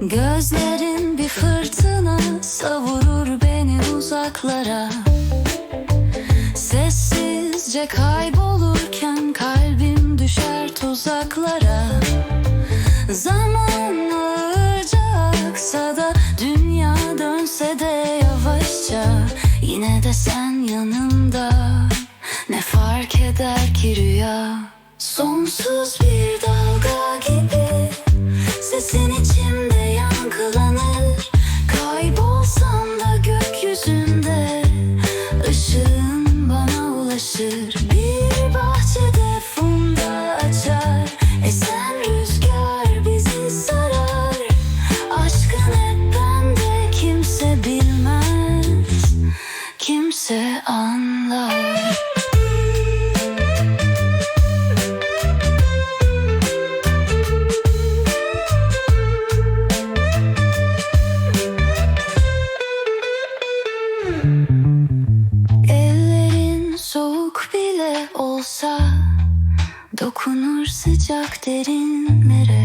Gözlerin bir fırtına savurur beni uzaklara. Sessizce kaybolurken kalbim düşer tuzaklara. Zaman ağırca da dünya dönse de yavaşça. Yine de sen yanımda. Ne fark eder ki rüya? Sonsuz bir dalga Kimse anlar? Soğuk bile olsa Dokunur sıcak derinlere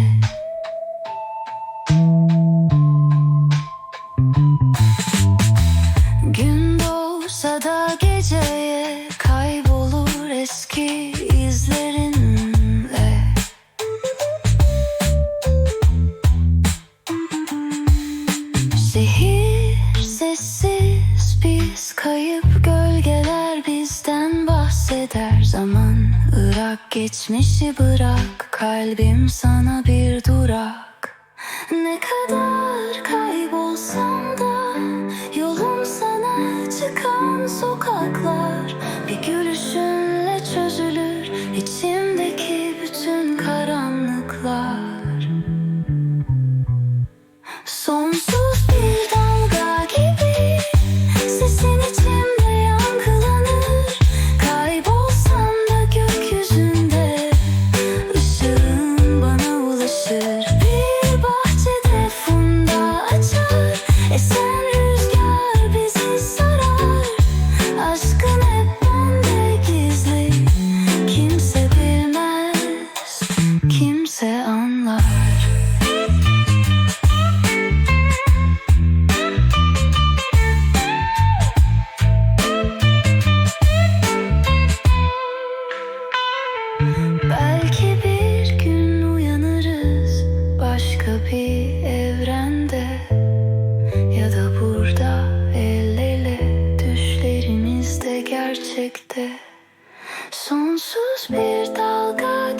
kayıp gölgeler bizden bahseder. Zaman Irak geçmişi bırak. Kalbim sana bir durak. Ne kadar kaybolsam da yolum sana çıkan sokaklar. Bir gülüşünle çözülür içimdeki Ya da burada el ele düşlerimiz de gerçekte. Sonsuz bir dalga